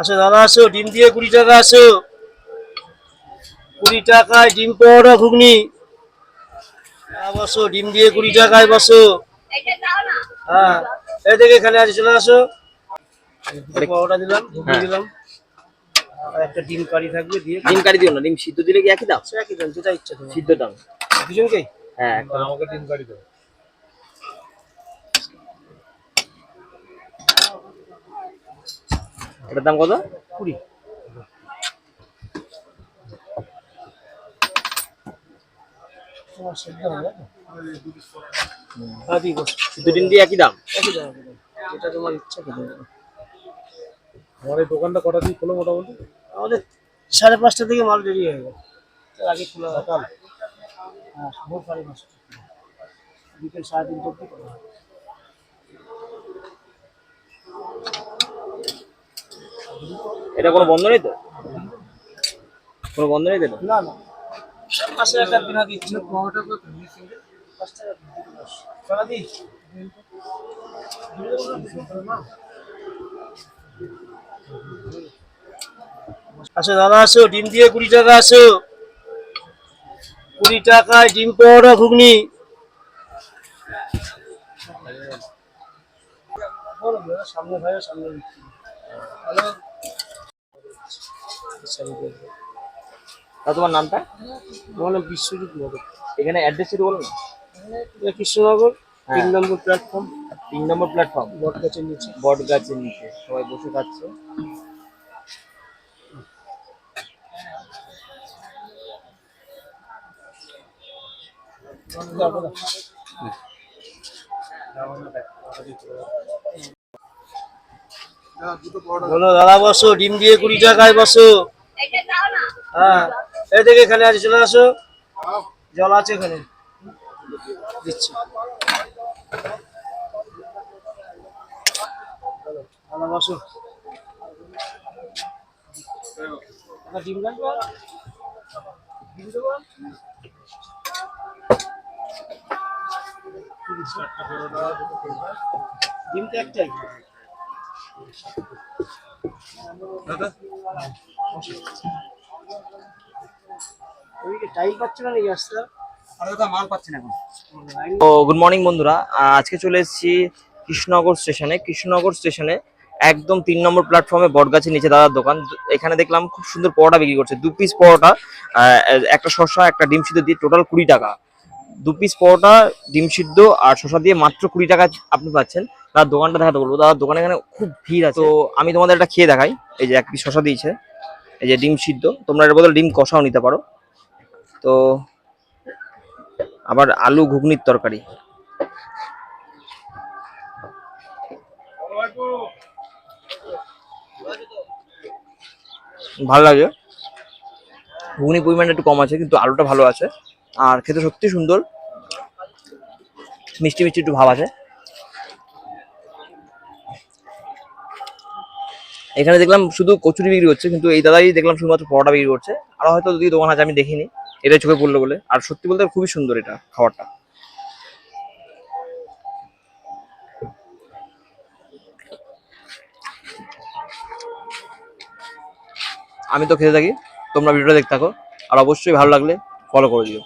আসো দাদা আসো ডিম দিয়ে কুড়ি টাকা আসো। কুড়ি টাকায় ডিম পাওয়াটা ঘুগনি। হ্যাঁ, বসো ডিম দিয়ে কুড়ি টাকায় বসো। হ্যাঁ এই দেখে এখানে আছে চলে আসো। পাওয়াটা দিলাম ঘুগনি হ্যাঁ। দিলাম। আর একটা ডিম কারি থাকবে দিয়ে ডিম কারি দিও না ডিম সিদ্ধ দিলে কি একই দাম? একই দাম যেটা ইচ্ছা তোমার। সিদ্ধ দাম। দুজনকেই? হ্যাঁ আমাকে ডিম কারি দাও। এটার দাম কত? কুড়ি। তোমার সেদ্ধ হবে না? হ্যাঁ, দিয়ে একই দাম একই দাম। যেটা তোমার ইচ্ছা। আমার এই দোকানটা কটা দিয়ে খোলো মোটামুটি? আমাদের সাড়ে পাঁচটা থেকে মাল রেডি হয়ে গেল। তার আগে খোলা সকাল হ্যাঁ ভোর সাড়ে পাঁচটা। বিকেল সাড়ে তিনটে অব্দি খোলা। এটা কোনো বন্ধ নেই তো? কোনো বন্ধ নেই তো না না। আসো দাদা আসো। ডিম দিয়ে কুড়ি টাকা আসো। কুড়ি টাকায় ডিম পাওয়াটা ঘুগনি। বলো দাদা, সামনে ভাই সামনে দিচ্ছি। হ্যালো তা তোমার নামটা? আমার নাম বিশ্বজিৎ মোদক এখানে অ্যাড্রেস একটু বলো না। এটা কৃষ্ণনগর হ্যাঁ। তিন নম্বর প্ল্যাটফর্ম তিন নম্বর প্ল্যাটফর্ম বটগাছের নিচে। বট গাছের নিচে। সবাই বসে খাচ্ছে বলো দাদা বসো ডিম দিয়ে কুড়ি টাকায় বসো। হ্যাঁ এই দেখে এখানে আছে, চলে আসো। জল আছে এখানে। দিচ্ছি। একটা ডিম লাগবে ডিম দেবো ডিম একটাই। তো গুড মর্নিং বন্ধুরা আজকে চলে এসেছি কৃষ্ণনগর স্টেশনে। কৃষ্ণনগর স্টেশনে একদম তিন নম্বর প্ল্যাটফর্মে বটগাছের নিচে দাদার দোকান। এখানে দেখলাম খুব সুন্দর পরোটা বিক্রি করছে। দু পিস পরোটা একটা শসা একটা ডিম সিদ্ধ দিয়ে টোটাল কুড়ি টাকা। দু পিস পরোটা ডিম সিদ্ধ আর শসা দিয়ে মাত্র কুড়ি টাকা আপনি পাচ্ছেন। তার দোকানটা দেখাতে বলব। দাদার দোকানে এখানে খুব ভিড় আছে। তো আমি তোমাদের একটা খেয়ে দেখাই। এই যে এক পিস শসা দিয়েছে। এই যে ডিম সিদ্ধ। তোমরা এর বদলে ডিম কষাও নিতে পারো। তো আবার আলু ঘুগনির তরকারি। ভালো লাগে। ঘুগনি পরিমাণটা একটু কম আছে, কিন্তু আলুটা ভালো আছে। আর খেতে সত্যি সুন্দর। মিষ্টি মিষ্টি একটু ভাব আছে। এখানে দেখলাম শুধু কচুরি বিক্রি হচ্ছে, কিন্তু এই দাদাই দেখলাম শুধুমাত্র পরোটা বিক্রি করছে। আর হয়তো যদি দোকান আছে আমি দেখিনি এটাই চোখে পড়ল বলে। আর সত্যি বলতে খুবই সুন্দর এটা খাবারটা। আমি তো খেতে থাকি, তোমরা ভিডিওটা দেখতে থাকো। আর অবশ্যই ভালো লাগলে ফলো করে দিও।